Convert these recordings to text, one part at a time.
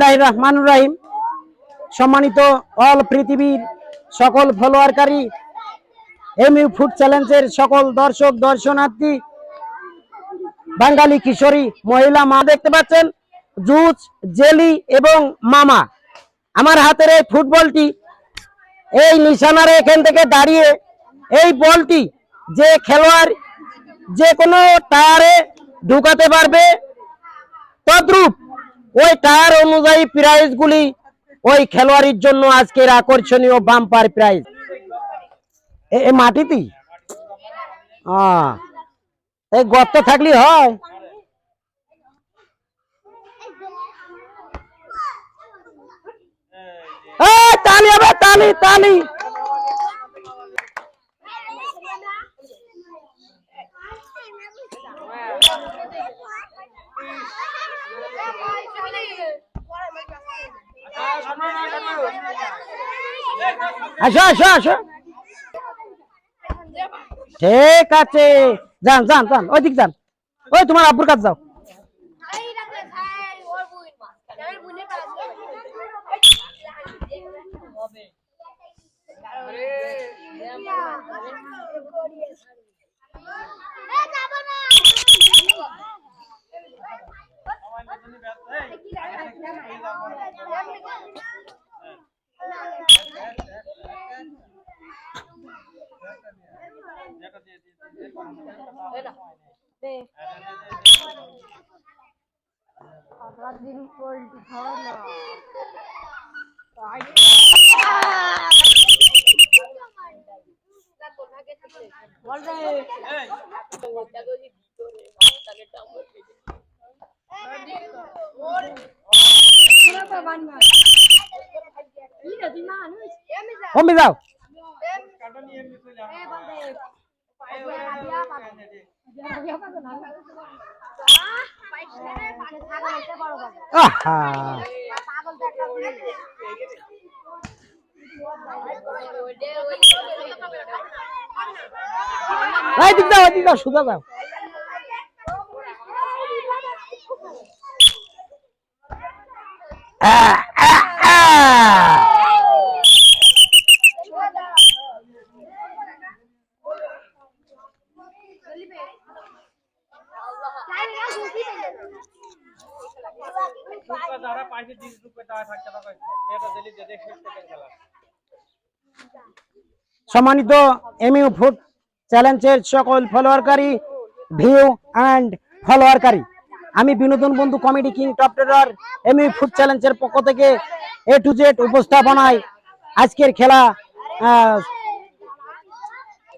রহমানুর রাহিম। সম্মানিত অল পৃথিবীর সকল ফলোয়ারকারী, এমইউ ফুড চ্যালেঞ্জের সকল দর্শক, দর্শনার্থী, বাঙালি কিশোরী, মহিলা মা, দেখতে পাচ্ছেন, জুস, জেলি এবং মামা। আমার হাতের এই ফুটবলটি, এই নিশানার এখান থেকে দাঁড়িয়ে এই বলটি যে খেলোয়াড় যে কোনো টায়ারে ঢুকাতে পারবে, তদ্রূপ ওই টায়ার অনুযায়ী প্রাইজ গুলি ওই খেলোয়াড়ির জন্য আজকের আকর্ষণীয় বাম্পার প্রাইজ এ মাটিতেই এই গর্ত থাকলে হয়। তালি হবে তালি তালি। আসো আসো আসো। ঠিক আছে। যান যান যান, ওইদিক যান। ওই তোমার আব্বুর কাছে যাও। সারাদিন পোল্ট্রি খাওয়া না যাও ওইদিক যাও সুদা যাও আহ, সম্মানিত এমইউ ফুড চ্যালেঞ্জের সকল ফলোয়ারকারী ভিউ অ্যান্ড ফলোয়ারকারী আমি বিনোদন বন্ধু comedy king top terror MU food চ্যালেঞ্জের পক্ষ থেকে এ টু জেড উপস্থাপনায় আজকের খেলা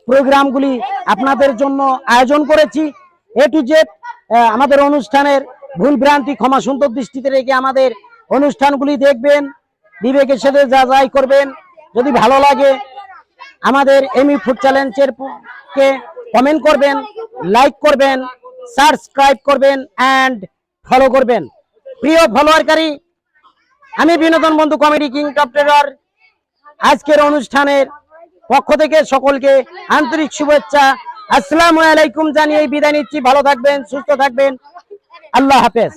প্রোগ্রামগুলি আপনাদের জন্য আয়োজন করেছি। এ টু জেড আমাদের অনুষ্ঠানের ভুল ভ্রান্তি ক্ষমা সুন্দর দৃষ্টিতে রেখে আমাদের অনুষ্ঠানগুলি দেখবেন, বিবেকের সাথে যা যাই করবেন। যদি ভালো লাগে, আমাদের এমি ফুড চ্যালেঞ্জের কে কমেন্ট করবেন লাইক করবেন সাবস্ক্রাইব করবেন অ্যান্ড ফলো করবেন। প্রিয় ফলোয়ারকারী আমি বিনোদন বন্ধু কমেডি কিং টেরার আজকের অনুষ্ঠানের পক্ষ থেকে সকলকে আন্তরিক শুভেচ্ছা আসসালামু আলাইকুম জানিয়ে বিদায় নিচ্ছি। ভালো থাকবেন সুস্থ থাকবেন। আল্লাহ হাফেজ।